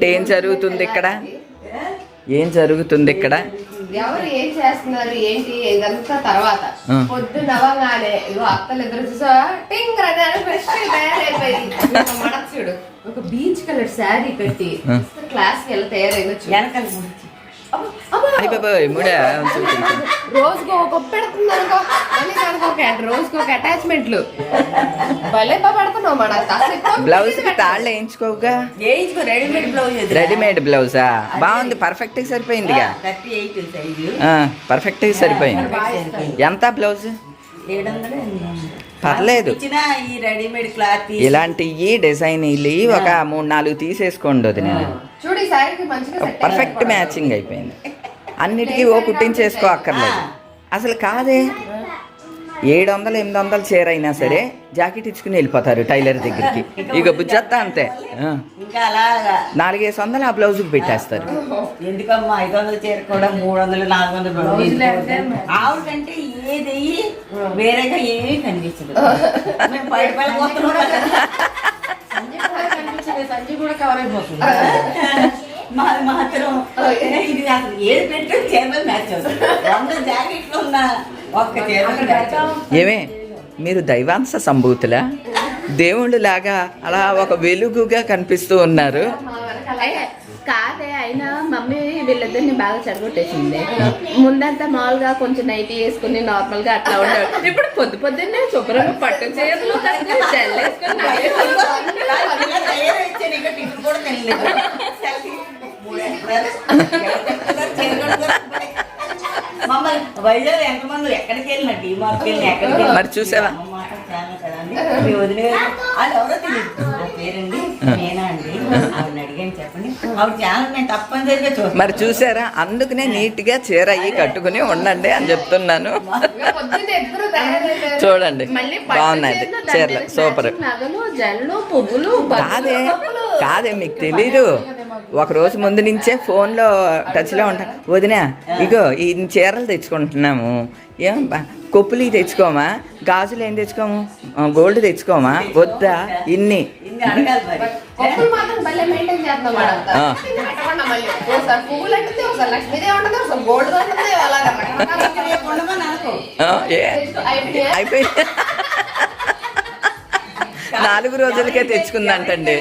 ఏంటి? ఏం జరుగుతుంది ఇక్కడ? ఏం జరుగుతుంది ఇక్కడ? ఎవరు ఏం చేస్తున్నారు? ఏంటి? ఇదంతా తర్వాత. ఆ. పొద్దు నవ్వగానే ఇగో అత్తలు ఎదురు చూసా టింగ్ అని ఫ్రెష్ తయారైపోయింది. మనసుడు ఒక బీచ్ కలర్ శారీ పెట్టి ఆ. క్లాస్కి వెళ్ళి తయారైంది వెనకాల ముడే? రోజుకో ఒక పెడుతుంది అనుకో మళ్ళీ దానికి ఒక రోజుకో ఒక అటాచ్మెంట్లు. భలే పెడుతున్నావు మన బ్లౌజ్ తాళ్ళు వేయించుకోగా వేయించుకో రెడీమేడ్ బ్లౌజ్. రెడీమేడ్ బ్లౌజా బాగుంది పర్ఫెక్ట్ సైజు పర్ఫెక్ట్గా సరిపోయింది. ఎంత బ్లౌజ్ ఏడు వందలు. పర్లేదు. ఈ రెడీమేడ్ క్లాత్ ఇలాంటి ఈ డిజైన్ ఇల్లు ఒక మూడు నాలుగు తీసేసుకోండి మంచిగా సెట్ పర్ఫెక్ట్ మ్యాచింగ్ అయిపోయింది. అన్నిటికీ ఓ కుట్టించేసుకో అక్కర్లేదు. అసలు కాదే? ఏడు వందలు ఎనిమిది వందలు చీర అయినా సరే జాకెట్ ఇచ్చుకుని వెళ్ళిపోతారు టైలర్ దగ్గరికి. ఇక బుజ్జత్తా అంతే. నాలుగేసి వందలు ఆ బ్లౌజ్కి పెట్టేస్తారు. ఎందుకమ్మా ఐదు వందలు చీర కూడా మూడు వందలు నాలుగు వందలు బ్లౌజ్ ఆవిడ కంటే ఏది వేరేగా ఏమీ కనిపించదు. మేము బయట పైన పోతున్నాం కదా. సంజయ్ కూడా కవర్ అయిపోతుంది. మాది మాత్రం ఇది అసలు ఏది పెట్టు చీరలో మ్యాచ్ అవుతుంది వంద జాకెట్లు ఉన్న ఏమే? మీరు దైవాంశ సంభూతులా? దేవుళ్ళు లాగా అలా ఒక వెలుగుగా కనిపిస్తూ ఉన్నారు. కాదే అయినా మమ్మీ వీళ్ళిద్దరిని బాగా చెడగొట్టేసింది. ముందంతా మామూలుగా కొంచెం నైటీ వేసుకుని నార్మల్గా అట్లా ఉండేవాడు ఇప్పుడు పొద్దు పొద్దున్నే శుభ్రంగా పట్టు చీరలు కట్టి మమ్మల్ని వైజాగ్ ఎంతమంది ఎక్కడికి వెళ్ళినా టీ మార్ట్కి వెళ్ళినా ఎక్కడికి మరి చూసావా? చాలా కదండి. మీ వదిన వాళ్ళు. ఎవరో తెలియదు నా పేరండి నేనా మరి చూసారా? అందుకనే నీట్గా చీర అయ్యి కట్టుకుని ఉండండి అని చెప్తున్నాను. చూడండి. బాగున్నాయి బాగున్నది చీరలు, సూపర్. కాదే కాదే మీకు తెలీదు. ఒక రోజు ముందు నుంచే ఫోన్లో టచ్లో ఉంటా. వదినా ఇగో ఈ చీరలు తెచ్చుకుంటున్నాము. ఏం బా- కొప్పులు తెచ్చుకోమా? గాజులు ఏం తెచ్చుకోము? గోల్డ్ తెచ్చుకోమా? వద్దా? ఇన్ని? అయిపోయింది. నాలుగు రోజులకే తెచ్చుకుందంటండి.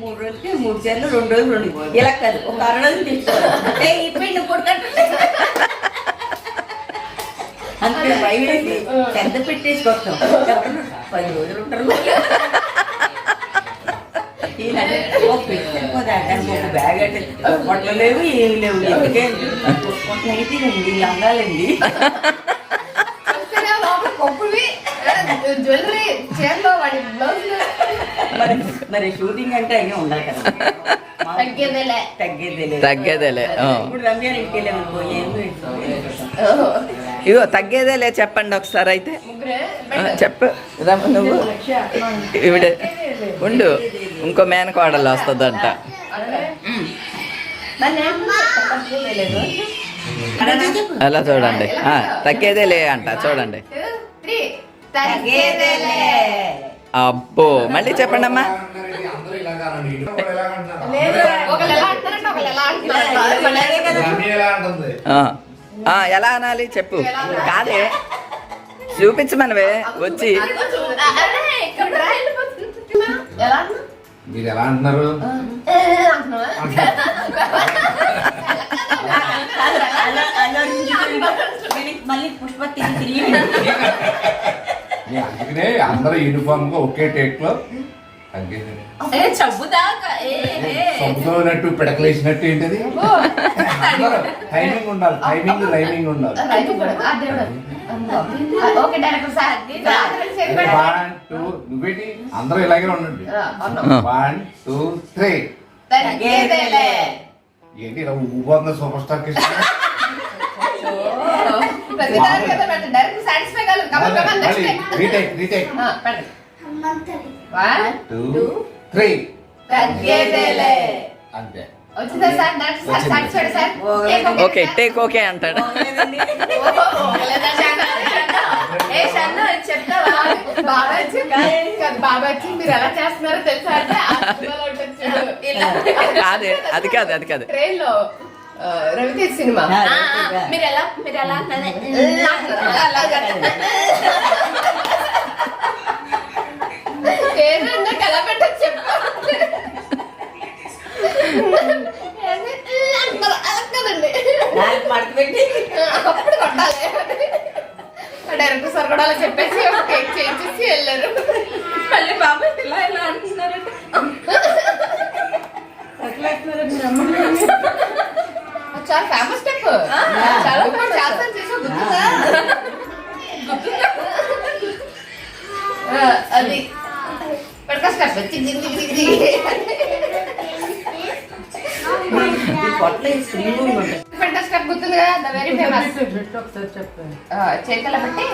మూడు రోజులకి మూడు చీరలు రెండు రోజులు రెండు ఇలా కాదు ఒక అర రోజులు ఏ ఇప్పుడు నువ్వు కొట్టుకుంటే అంతే బయటకి పెద్ద పెట్టేసి కొట్టాం ఎవరు పది రోజులు ఉంటారు ఈయనంటే, ఓ పెట్టాను కదా, దానికి ఒక బ్యాగ్ అంటే పొట్టలు లేవు ఏమి లేవు ఎందుకే కొట్టినైతే అండి లంగాలండి చూస్తేనే లోపల కొప్పువి జ్యువెలరీ చీరలో వాడి బ్లౌజులు మరి మరి షూటింగ్ అంటే అన్నీ ఉండాలి కదా తగ్గేదేలే తగ్గేదేలే తగ్గేదేలే, ఆ. ఇప్పుడు రంజాన్ ఇంటికి వెళ్ళాము ఏందో ఇగో తగ్గేదేలే చెప్పండి ఒకసారి అయితే. చెప్పు. రమ్మ నువ్వు. ఇవిడ ఉండు. ఇంకో మేనకోడలు వస్తుందంట అలా చూడండి. ఆ, తగ్గేదేలే అంట చూడండి. అబ్బో మళ్ళీ చెప్పండి అమ్మా ఒకళ్ళు ఎలా అంటారంటే ఒకళ్ళు ఎలా ఎలా అనాలి చెప్పు. కాదే. చూపించమనవే వచ్చి? మీరు ఎలా అంటున్నారు? అందుకనే అందరూ యూనిఫామ్గా ఒకే టేక్లో సొంతమైనట్టు పిడకలేసినట్టు ఏంటది? అందరూ టైమింగ్ ఉండాలి టైమింగ్ రైమింగ్ ఉండాలి. వన్ టూ నువ్వేంటి? అందరూ ఇలాగే ఉండండి. One two three. ఏంటి ఇలా ఊపోతుంది సూపర్ స్టార్. రీటేక్ రీటేక్ ఆ, పెట్టండి. One, టూ త్రీ తగ్గేదేలే. అంతే. వచ్చిందా సార్ డైరెక్ట్ సార్ వచ్చింది. Satisfied sir. Okay. Take okay అంటాడు? ఏ, షన్ను చెప్తావా బాబాయ్ బాబాయ్ మీరు ఎలా చేస్తున్నారో తెలుసా అంటే అది కాదు అది కాదు. ట్రైన్లో ఆ, రవితేజ్ సినిమా. మీరు ఎలా మీరు ఎలా అలాగా. ఏదన్నా కళ పెట్టచ్చు చెప్పు అంటారు, అలా కదండి నాకు మడత పెట్టి అప్పుడు కొట్టాలి. డైరెక్టర్ సార్ కూడా అలా చెప్పేసి ఒక కేక్ చేయించేసి వెళ్ళారు. మళ్ళీ బాబాయ్ చేతిలో పెట్టి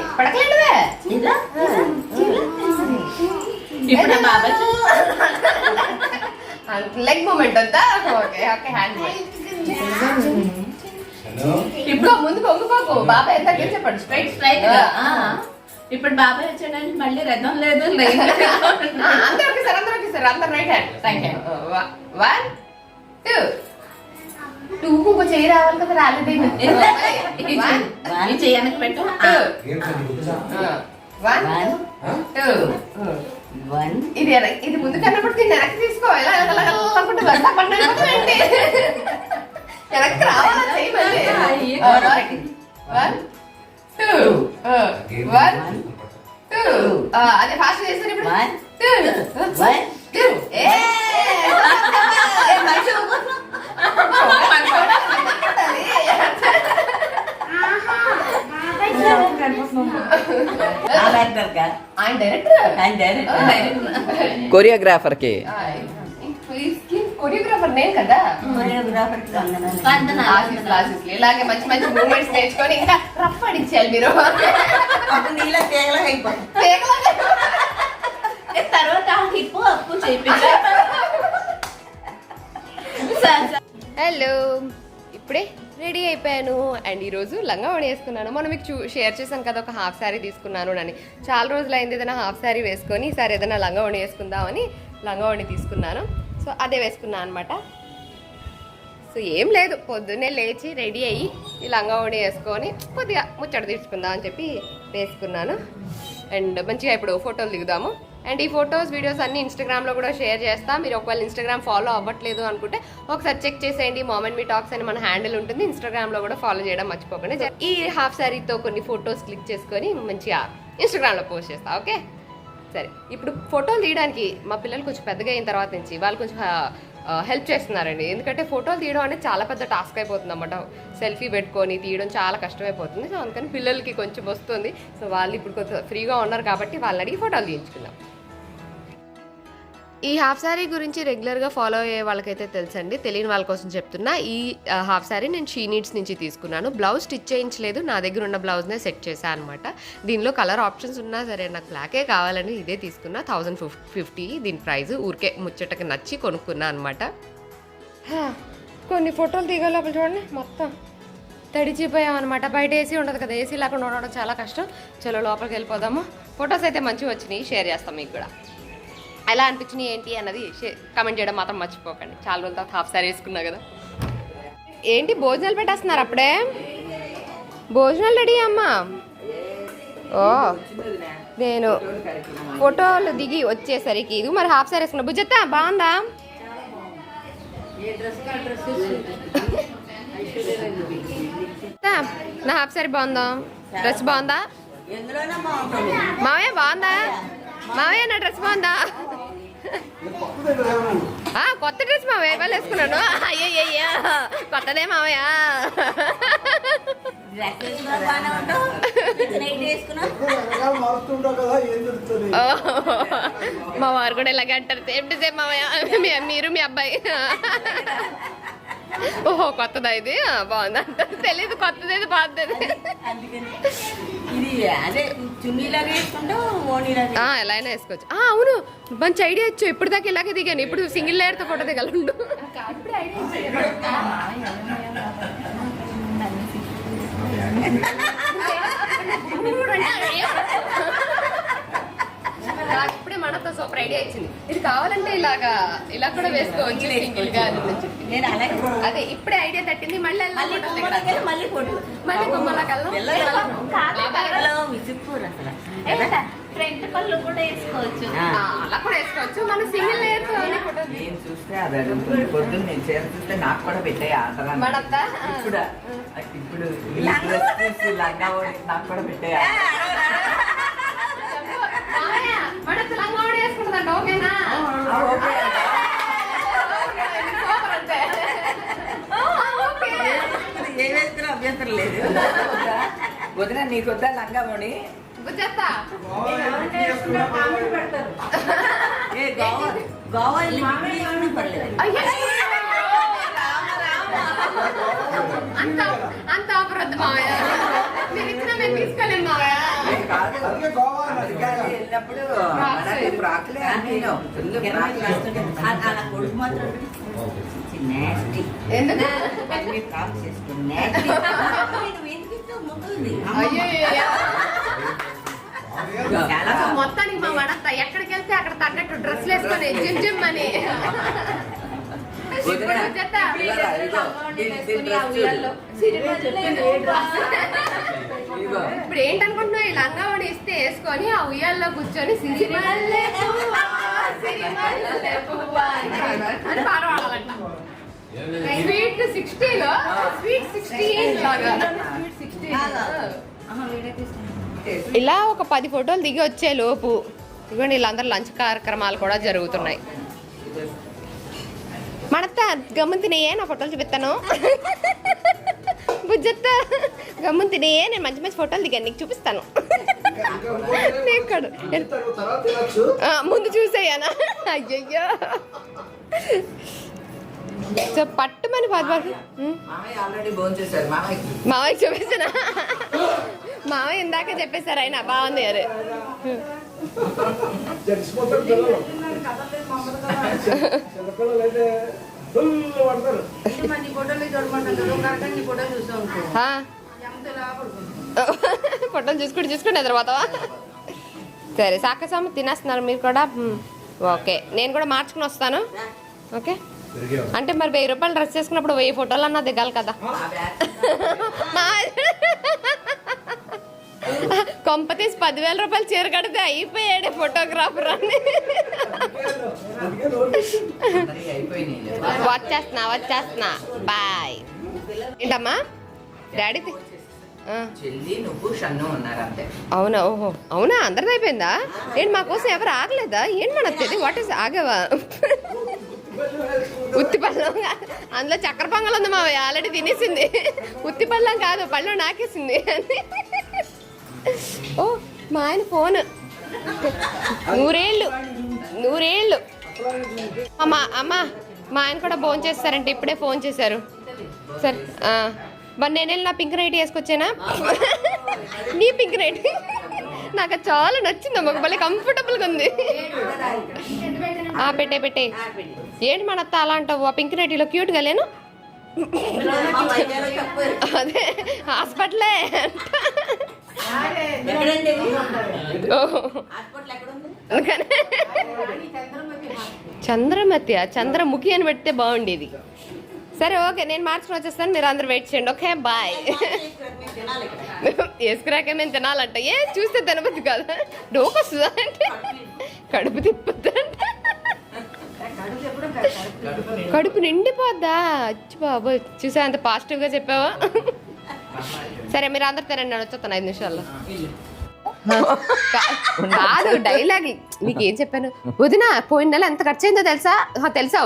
బాబాయ్ లెగ్ మూమెంట్ వద్దా? ఓకే ఓకే హ్యాండ్ ఇప్పుడు ముందు కొంగుకోకు బాబా ఎంత చెప్పండి స్ట్రైట్ స్ట్రైట్. ఇప్పుడు బాబాయ్ వచ్చాడని మళ్ళీ రథం లేదు. అందరూ ఒకేసారి అందరూ ఒకేసారి. అందరు right hand thank you one two. Two ఇంకో చేయి రావాలి కదా రాలేదు వన్ ఇది చేయడానికి పెట్టు టూ ఏం వన్ వన్ టూ వన్ ఇది వెనక్కి- ఇది ముందు కన్నప్పుడు దీన్ని వెనక్కి తీసుకో అనుకుంటూ వెనక్కి రావాలా వన్ టూ వన్ టూ అదే ఫాస్ట్ చేస్తారు ఇప్పుడు వన్ టూ వన్ టూ ఏ డైరెక్టర్ కొరియోగ్రాఫర్కి. కొరియోగ్రాఫర్ నేను కదా. కొరియోగ్రాఫర్ క్లాసెస్ ఇలాగే మంచి మంచి మూమెంట్స్ నేర్చుకొని ఇంకా రఫ్ అడిచాలి మీరు. తర్వాత హిప్పు అప్పు చేయించారు. హలో. ఇప్పుడే రెడీ అయిపోయాను. అండ్ ఈరోజు లంగావణి వేసుకున్నాను. మనం మీకు చూ షేర్ చేశాను కదా ఒక హాఫ్ శారీ తీసుకున్నాను అని. చాలా రోజులు అయింది ఏదైనా హాఫ్ శారీ వేసుకొని ఈసారి ఏదైనా లంగావణి వేసుకుందామని లంగావణి తీసుకున్నాను. సో అదే వేసుకున్నాను అనమాట సో ఏం లేదు. పొద్దున్నే లేచి రెడీ అయ్యి ఈ లంగా ఓణి వేసుకొని కొద్దిగా ముచ్చట తీసుకుందాం అని చెప్పి వేసుకున్నాను. అండ్ మంచిగా ఇప్పుడు ఫోటోలు దిగుదాము. అండ్ ఈ ఫొటోస్ వీడియోస్ అన్ని ఇన్స్టాగ్రామ్లో కూడా షేర్ చేస్తా. మీరు ఒకవేళ ఇన్స్టాగ్రామ్ ఫాలో అవ్వట్లేదు అనుకుంటే ఒకసారి చెక్ చేసేయండి. మామెంట్ మీ టాక్స్ అని మన హ్యాండిల్ ఉంటుంది. ఇన్స్టాగ్రామ్లో కూడా ఫాలో చేయడం మర్చిపోకండి. ఈ హాఫ్ శారీతో కొన్ని ఫొటోస్ క్లిక్ చేసుకొని మంచిగా ఇన్స్టాగ్రామ్లో పోస్ట్ చేస్తాం ఓకే సరే. ఇప్పుడు ఫోటోలు తీయడానికి మా పిల్లలు కొంచెం పెద్దగా అయిన తర్వాత నుంచి వాళ్ళు కొంచెం హెల్ప్ చేస్తున్నారండి. ఎందుకంటే ఫోటోలు తీయడం అనేది చాలా పెద్ద టాస్క్ అయిపోతుంది అన్నమాట సెల్ఫీ పెట్టుకొని తీయడం చాలా కష్టమైపోతుంది. సో అందుకని పిల్లలకి కొంచెం వస్తుంది. సో వాళ్ళు ఇప్పుడు కొంచెం ఫ్రీగా ఉన్నారు కాబట్టి వాళ్ళని అడిగి ఫోటోలు తీయించుకుందాం. ఈ హాఫ్ శారీ గురించి రెగ్యులర్గా ఫాలో అయ్యే వాళ్ళకైతే తెలుసండి. తెలియని వాళ్ళ కోసం చెప్తున్నా. ఈ హాఫ్ శారీ నేను షీ నీడ్స్ నుంచి తీసుకున్నాను. బ్లౌజ్ స్టిచ్ చేయించలేదు. నా దగ్గర ఉన్న బ్లౌజ్నే సెట్ చేశాను అనమాట దీనిలో కలర్ ఆప్షన్స్ ఉన్నా సరే నాకు బ్లాకే కావాలని ఇదే తీసుకున్నా. థౌజండ్ ఫిఫ్టీ దీని ప్రైస్ ఊరికే ముచ్చటకి నచ్చి కొనుక్కున్నా అనమాట కొన్ని ఫోటోలు దిగే చూడండి. మొత్తం తడిచిపోయాం అనమాట బయట ఏసీ ఉండదు కదా. ఏసీ లేకుండా ఉండడం చాలా కష్టం. చలో లోపలికి వెళ్ళిపోదాము. ఫొటోస్ అయితే మంచిగా వచ్చినాయి. షేర్ చేస్తాం మీకు కూడా. ఎలా అనిపించినాయి ఏంటి అన్నది కమెంట్ చేయడం మాత్రం మర్చిపోకండి. చాలా రోజుల తర్వాత హాఫ్ సారీ వేసుకున్నా కదా. ఏంటి భోజనాలు పెట్టేస్తున్నారు అప్పుడే? భోజనాలు రెడీ అమ్మా. ఓ నేను ఫోటోలు దిగి వచ్చేసరికి ఇది మరి హాఫ్ సారీ వేసుకున్నా. బుజ్జత్తా బాగుందా? నా హాఫ్ సారీ బాగుందా? డ్రెస్ బాగుందా? మావయ్య బాగుందా? మావయ్య నా డ్రెస్ బాగుందా? కొత్త డ్రెస్ మావయ్య ఇవాళ వేసుకున్నాను అయ్యయ్యో కొత్తదే మావయ్య. మా వారు కూడా ఇలాగే అంటారు. సేమ్ టు సేమ్ మావయ్య మీరు మీ అబ్బాయి. ఓహో కొత్తదా ఇది? ఆ, బాగుంది. అంటారు తెలీదు కొత్తది పాతది అందుకని ఇది అదే చున్నీలాగా వేసుకుంటావు ఓనీలాగా ఆ, ఎలా అయినా వేసుకోవచ్చు. ఆ, అవును మంచి ఐడియా ఇచ్చు ఇప్పుడు దాకా ఇలాగే దిగాను. ఇప్పుడు సింగిల్ లేయర్తో ఫోటో దిగలండు సూపర్ ఐడియా ఇచ్చింది. ఇది కావాలంటే ఇలాగా ఇలా కూడా వేసుకోవచ్చు సింగిల్గా. నేను అలాగే అదే ఇప్పుడే ఐడియా తట్టింది మళ్ళీ మళ్ళీ మళ్ళీ ఫోటో ఫ్రంట్ పళ్ళు కూడా వేసుకోవచ్చు. అలా కూడా వేసుకోవచ్చు. మన సింగిల్ లేయర్ నేను చూస్తే అది అడుగుతుంది పొద్దున్న నేను చీర చూస్తే నాకు కూడా పెట్టాయి? ఇప్పుడు ఇప్పుడు లంగా నాకు కూడా పెట్టాయి లంగా వేసుకుంటుందంట, ఓకేనా. ఏ వేసుకున్నా అభ్యంతరం లేదు. వదిన నీకొద్దా లంగా ఓడి బుజ్జత్తా. ఏ గోవా గోవా వెళ్ళి బికినీ వేసుకున్నా పర్లేదు. అయ్యో. అంత అంత ఆఫర్ వద్దు మామయ్య మీరు ఇచ్చిన మేము తీసుకోలేము మామయ్య కాదు అందుకని వెళ్ళినప్పుడు అలా కొడుకు మాత్రం మొత్తానికి మా వడత్త ఎక్కడికి వెళ్తే అక్కడ తగ్గట్టు డ్రెస్లు వేసుకొని జిమ్ జిమ్ అని. ఇప్పుడు చెత్త. ఇప్పుడు ఏంటనుకుంటున్నావు? ఈ లంగా వాడి ఇస్తే వేసుకొని ఆ ఉయ్యాల్లో కూర్చొని సిరిమల్లె పువ్వా, సిరిమల్లె పువ్వా అని పాట పాడాలంట స్వీట్ సిక్స్టీలో స్వీట్ సిక్స్టీన్ లాగా స్వీట్ సిక్స్టీన్ ఇలా ఒక పది ఫోటోలు దిగి వచ్చే లోపు ఇదిగోండి వీళ్ళందరూ లంచ్ కార్యక్రమాలు కూడా జరుగుతున్నాయి. మనత్త గమ్మున తినేయే నా ఫోటోలు చూపిస్తాను. బుజ్జత్త గమ్మున తినేయే నేను మంచి మంచి ఫోటోలు దిగాను నీకు చూపిస్తాను ముందు చూసేయనా అయ్యయ్యో సో పట్టుమని పది మావయ్య చూపించిన మావయ్య ఇందాక చెప్పేశారు ఆయన బాగుంది అరే ఫోటోలు చూసుకుంటూ చూసుకుంటే నిద్రపోతావా? సరే సాకసాము తినేస్తున్నారు మీరు కూడా. ఓకే నేను కూడా మార్చుకుని వస్తాను. ఓకే? అంటే మరి వెయ్యి రూపాయలు డ్రెస్ చేసుకున్నప్పుడు వెయ్యి ఫోటోలు అన్నా దిగాలి కదా. కొంపతీసి పదివేల రూపాయలు చీర కడితే అయిపోయాడే ఫోటోగ్రాఫర్ అని. వచ్చేస్తున్నా వచ్చేస్తున్నా బాయ్ ఏంటమ్మా? డాడీ అవునా? ఓహో. అవునా? అందరిది అయిపోయిందా? ఏంటి మా కోసం ఎవరు ఆగలేదా? ఏంటి మన తెలియదు వాట్ ఇస్ ఆగవా? ఉత్తి పళ్ళం అందులో చక్కెర పొంగల్ ఉంది మా ఆల్రెడీ తినేసింది. ఉత్తి పళ్ళం కాదు పళ్ళం నాకేసింది. ఓ మా ఆయన ఫోన్. నూరేళ్ళు. నూరేళ్ళు. అమ్మా అమ్మా మా ఆయన కూడా ఫోన్ చేస్తారంటే ఇప్పుడే ఫోన్ చేశారు. సరే మరి నేను వెళ్ళి నా పింక్ నైట్ వేసుకొచ్చానా? నీ పింక్ నైట్? నాకు చాలా నచ్చింది అమ్మ భలే కంఫర్టబుల్గా ఉంది. ఆ పెట్టే పెట్టే. ఏంటి మన అత్త అలా అంటావు? ఆ పింక్ నైటీలో క్యూట్గా లేను? అదే హాస్పిటలే అంట. చంద్రమతి చంద్రముఖి అని పెడితే బాగుండేది. సరే ఓకే నేను మార్చుకుని వచ్చేస్తాను. మీరు అందరు వెయిట్ చేయండి ఓకే? బాయ్ వేసుకురాక మేము తినాలంట. ఏ చూస్తే తినబద్దు కదా? డోకు వస్తుందా అంటే? కడుపు తిప్పద్దా అంటే? కడుపు నిండిపోద్దా? అచ్చి బాబోయ్ చూసా అంత పాజిటివ్గా చెప్పావా? సరే మీరు అందరు తినండి నేను వచ్చేస్తాను ఐదు నిమిషాల్లో. కాదు డైలాగ్ మీకు ఏం చెప్పాను? వదిన పోయిన నెల ఎంత ఖర్చు అయిందో తెలుసా తెలుసా.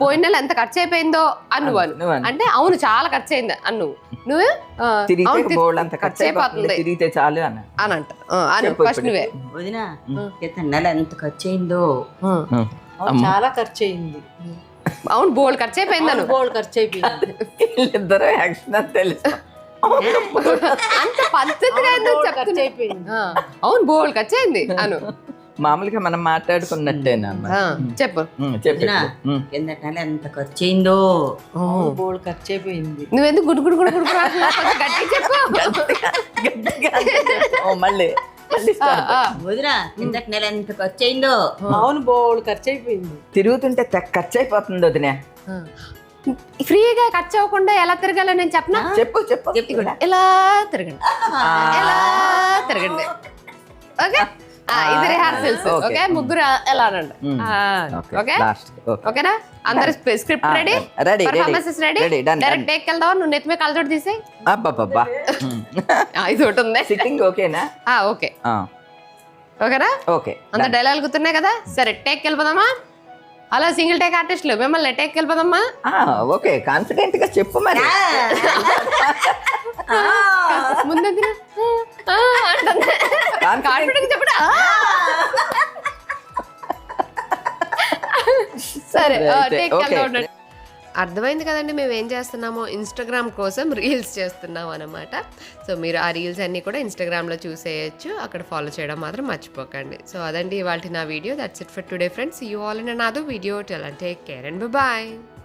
పోయిన నెల ఎంత ఖర్చు అయిపోయిందో అను నువ్వు అను అను. అంటే అవును చాలా ఖర్చు అయింది అన్ను. నువ్వు ఖర్చు అయిపోతుంది. తిరిగితే చాలు అన్న. అని అంట అను ఫస్ట్. నువ్వే. వదిన నెల ఎంత ఖర్చు అయిందో చాలా ఖర్చు అయింది అవును బోల్డ్ ఖర్చు అయిపోయింది అను. గోల్డ్ ఖర్చు అయిపోయింది వీళ్ళిద్దరూ యాక్షన్ అని తెలుసు. అంత పద్ధతిగా? ఖర్చు అయిపోయింది ఆ, అవును బోల్డ్ ఖర్చు అయింది అను. మామూలుగా మనం మాట్లాడుకున్నట్టేనా చెప్పు. చెప్పు ఎంత ఖర్చు అయిందో గోల్డ్ ఖర్చు అయిపోయింది నువ్వెందుకు గుడి గుడి గుడి గుడి గుడి అంటున్నావు? కొంచెం గట్టిగా చెప్పు. మళ్ళీ. వదినా ఇంతకు నెల ఎంత ఖర్చు అయిందో అవును బోల్డ్ ఖర్చు అయిపోయింది తిరుగుతుంటే తెగ ఖర్చు అయిపోతుంది వదిన ఫ్రీగా ఖర్చు అవ్వకుండా ఎలా తిరగాలో నేను చెప్పనా? చెప్పు చెప్పు. ఇదిగోండి, ఇలా తిరగండి? ఎలా తిరగండి? ఓకే? ఇది రిహార్సల్స్. ఓకే ముగ్గురు Hmm. Okay last. Okay. ఓకేనా అందరు script Ah, ready ready, performances ready direct. Take వెళ్దాం నువ్వు నెత్తి మీద కలజోడు తీసేయి. అబ్బబ్బబ్బా. ఆ, ఇది ఒకటి ఉంది. సిట్టింగ్ ఓకేనా ఆ, ఓకే ఓకేనా ఓకే అంత డైలాగ్ గుర్తున్నాయి కదా? సరే టేక్ వెళ్ళిపోదామా అలా సింగిల్ టేక్ ఆర్టిస్టులు మిమ్మల్ని టేక్ వెళ్ళిపోదామా ఆ, ఓకే కాన్ఫిడెంట్గా చెప్పు మరి. ముందు కాన్ఫిడెంట్ చెప్పడా? సరే టేక్ okay. అర్థమైంది కదండి మేము ఏం చేస్తున్నామో? ఇన్స్టాగ్రామ్ కోసం రీల్స్ చేస్తున్నాం అనమాట సో మీరు ఆ రీల్స్ అన్నీ కూడా ఇన్స్టాగ్రామ్లో చూసేయచ్చు. అక్కడ ఫాలో చేయడం మాత్రం మర్చిపోకండి. సో అదండి ఇవాళ నా video that's it for today friends you all in another video till and take care and bye